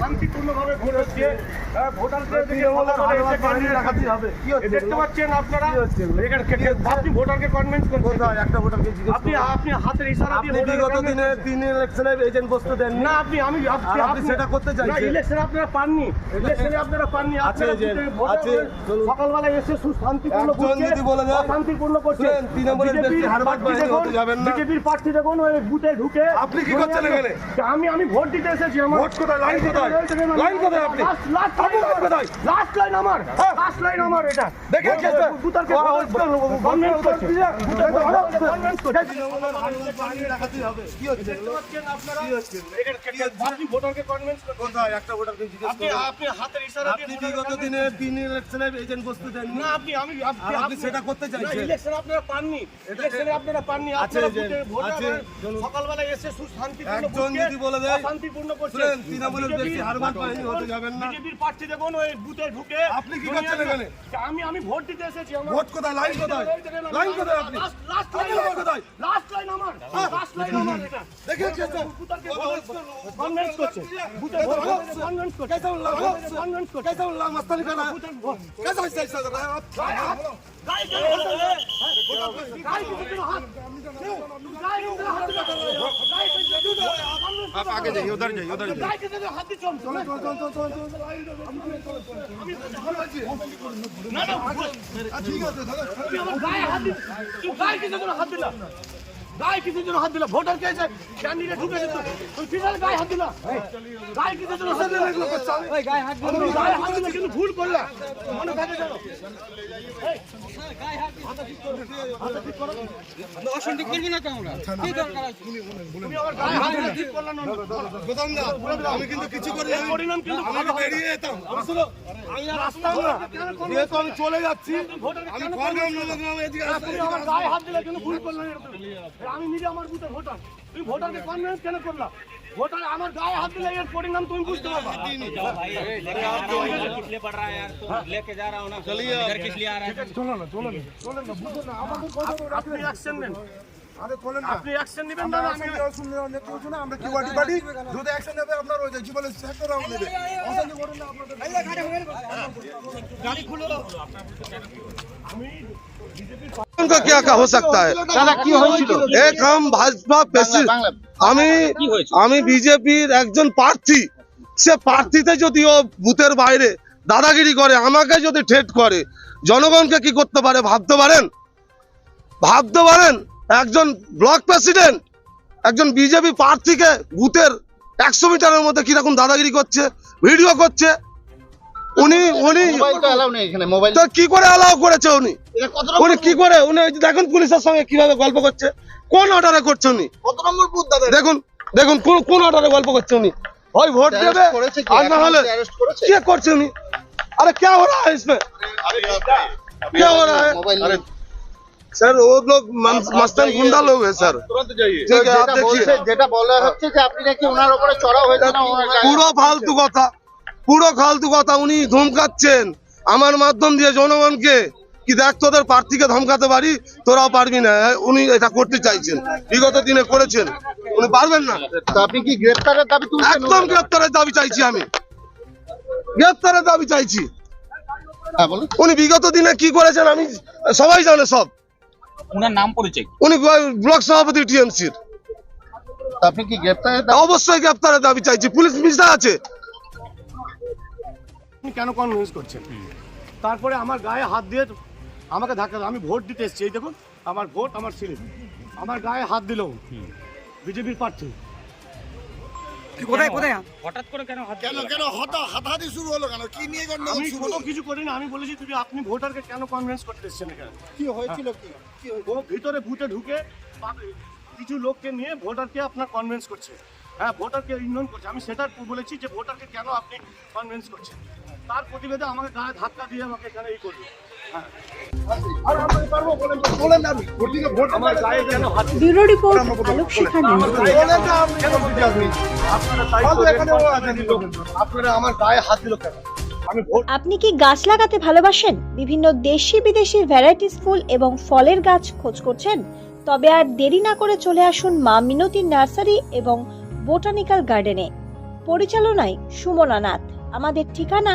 শান্তিপূর্ণভাবে ভোট হচ্ছে। ভোটারদের ভোটার এসে candidate দেখাতে পাচ্ছেন আপনারা? আপনি ভোটারকে কনভিন্স করছেন। একটা ভোটারকে আপনি আপনি হাতের ইশারা দিয়ে বিগত দিনে তিন ইলেকশনে এজেন্ট বসতে দেন না আপনি আমি আপনি সেটা করতে? ইলেকশনে আপনারা পাননি। ইলেকশনে আপনারা পাননি। আছে সকালবেলা এসে শান্তিপূর্ণ একজন যদি বলে দেন, শান্তিপূর্ণ করছে। শুনেন, তৃণমূলের ব্যক্তি হারবাদ বাহিনী হতে যাবেন না। বিজেপির প্রার্থী দেখুন বুথে ঢুকে আপনি কি করছেন এখানে? আমি আমি ভোট দিতে এসেছি আমার। ভোট কোথায়? লাইন কোথায়? লাইন কোথায় আপনি? লাস্ট লাস্ট আপনি লাইন কোথায়? লাস্ট লাইন আমার হ্যাঁ। লাস্ট লাইন আমার এটা দেখেন কি হচ্ছে? বুতারকে কনভিন্স করছে কনভিন্স করছে কি হচ্ছে দেখতে পাচ্ছেন আপনারা কি হচ্ছে এখানে কে- কে- আপনি ভোটারকে কনভিন্স কোথায় একটা ভোটারকে জিজ্ঞেস আপনি করুন। আপনি হাতের ইশারা দিয়ে আপনি বিগত দিনে তিন ইলেকশনে এজেন্ট বসতে দেন না আপনি আমি আপনি সেটা করতে চাইছেন? ইলেকশন আপনারা পাননি ইলেকশনে আপনারা পাননি আপনারা যে, ভোটে ভোটে আছে, আবার সকালবেলা এসে সুশান্তিপূর্ণ একজন যদি বলে দেয়, শান্তিপূর্ণ করছে বলে দেখছি হারবার বাহিনী হতে যাবেন না। বিজেপির প্রার্থী দেখুন ওই বুথে ঢুকে আপনি কি করছেন এখানে? আমি আমি ভোট দিতে এসেছি আমার। ভোট কোথায়? লাইন কোথায়? লাইন কোথায় আপনি? লাস্ট লাইন আমার। কোথায়? লাস্ট লাইন আমার। হ্যাঁ। লাস্ট লাইন আমার এটা। দেখেছেন কনভেন্স করছে। বুথে কনভেন্স করছে। কাইসাউল্লাহ কনভেন্স করছে। কাইসাউল্লাহ মাস্তানি কানা কাইসাউল্লাহ कर रहा है कैसा ऐसा ऐसा कर रहा है গায়ে কিসের জন্য হাত দিলা ভোটার কেছে ক্যান্ডিডেট ঢুকে যেত তুমি কিসের গায়ে হাত দিলা? গায়ে কিসের জন্য হাত দিলা? এগুলো করছ ওই গায়ে হাত দিলা। গায়ে হাত দিলা কিন্তু ভুল করলা। মনে থাকে জানো আমি কিন্তু কিছু করি না। পরিণাম কিন্তু ভালো বেরিয়ে আমি চলে যাচ্ছি আমি হাত দিলা কিন্তু ভুল করলাম আমি নিজে আমার বুথে ভোটার তুমি ভোটারকে কনভিন্স কেন করলা ভোটার আমার গায়ে হাত দিলে এর পরিণাম তুমি বুঝতে পারবা इसलिए पढ़ रहा है यार तो लेके जा रहा हूँ ना चलिए इधर किस लिए आ रहा है আপনি অ্যাকশন নেন আরে খোলেন না আপনি অ্যাকশন নেবেন না আমি শুনলে অনেক কিছু না আমরা কিউআরটি পার্টি যদি অ্যাকশন নেবে আপনার ওই যে জীবনের সেক্টর রাউন্ড নেবে অশান্তি করেন না আপনাদের उनका क्या क्या हो सकता है एक हम भाजपा प्रेसिडेंट আমি আমি বিজেপির একজন প্রার্থী সে প্রার্থীতে যদি ও বুথের বাইরে দাদাগিরি করে আমাকে যদি ঠেট করে জনগণকে কি করতে পারে ভাবতে পারেন ভাবতে পারেন একজন ব্লক প্রেসিডেন্ট একজন বিজেপি প্রার্থীকে বুথের একশো মিটারের মধ্যে কিরকম দাদাগিরি করছে ভিডিও করছে উনি উনি মোবাইল তো অ্যালাউ নেই এখানে মোবাইল তো কি করে অ্যালাউ করেছে উনি এটা কত উনি কি করে উনি ওই যে দেখুন পুলিশের সঙ্গে কিভাবে গল্প করছে কোন অর্ডারে করছে উনি কত নম্বর বুথ দাদা দেখুন দেখুন কোন কোন অর্ডারে গল্প করছে উনি ওই ভোট দেবে করেছে কি আর না হলে অ্যারেস্ট করেছে কে করছে উনি अरे क्या हो रहा है इसमें क्या हो रहा है मोबाइल अरे सर वो लोग मन- मस्तान गुंडा लोग है सर তুরন্ত যাইয়ে ठीक है आप যেটা देखिए বলছে যেটা বলা হচ্ছে যে আপনি নাকি ওনার উপরে চড়াও হয়েছে না ওনার গায়ে- পুরো ফালতু কথা পুরো ফালতু কথা উনি ধমকাচ্ছেন। আমার মাধ্যম দিয়ে জনগণকে কি দেখ তোদের প্রার্থীকে ধমকাতে পারি? তোরাও পারবি না। উনি এটা করতে চাইছেন। বিগত দিনে করেছেন। উনি পারবেন না। আপনি কি গ্রেপ্তারের দাবি একদম গ্রেপ্তারের দাবি চাইছি আমি। গ্রেপ্তারের দাবি চাইছি। হ্যাঁ, উনি বিগত দিনে কি করেছেন আমি সবাই জানে সব। নাম উনি ব্লক সভাপতি আপনি কি গ্রেপ্তারের অবশ্যই গ্রেপ্তারের দাবি চাইছি। পুলিশ মিস্টার আছে। কেন কনভিন্স করছেন? তারপরে আমার গায়ে হাত দিয়ে আমাকে ধাক্কা দেয়। আমি ভোট দিতে এসেছি। এই দেখুন আমার ভোট আমার স্লিপ আমার গায়ে হাত দিল বিজেপির প্রার্থী। হঠাৎ করে কেন হাত কেন কেন হাতাহাতি শুরু হলো কেন? কি নিয়ে গন্ডগোল আমি শুরু হলো? কিছু করিনি। আমি বলেছি তুমি আপনি ভোটারকে কেন কনভিন্স করতে এসেছেন এখানে? কি হয়েছিল কি? কি ও ভিতরে বুথে ঢুকে কিছু লোককে নিয়ে ভোটারকে আপনার কনভিন্স করছে। হ্যাঁ ভোটারকে ইগনোর করছে। আমি সেটা বলেছি যে ভোটারকে কেন আপনি কনভিন্স করছেন? তার প্রতিবেদে আমাকে গায়ে ধাক্কা দিয়ে আমাকে এখানে এই করবে ব্যুরো রিপোর্ট আলোক শিখা। আপনারা আমার গায়ে হাত দিল কেন? আপনি কি গাছ লাগাতে ভালোবাসেন? বিভিন্ন দেশি বিদেশি ভ্যারাইটিস ফুল এবং ফলের গাছ খোঁজ করছেন? তবে আর দেরি না করে চলে আসুন মা মিনতি নার্সারি এবং বোটানিক্যাল গার্ডেনে। পরিচালনায় সুমনা নাথ। আমাদের ঠিকানা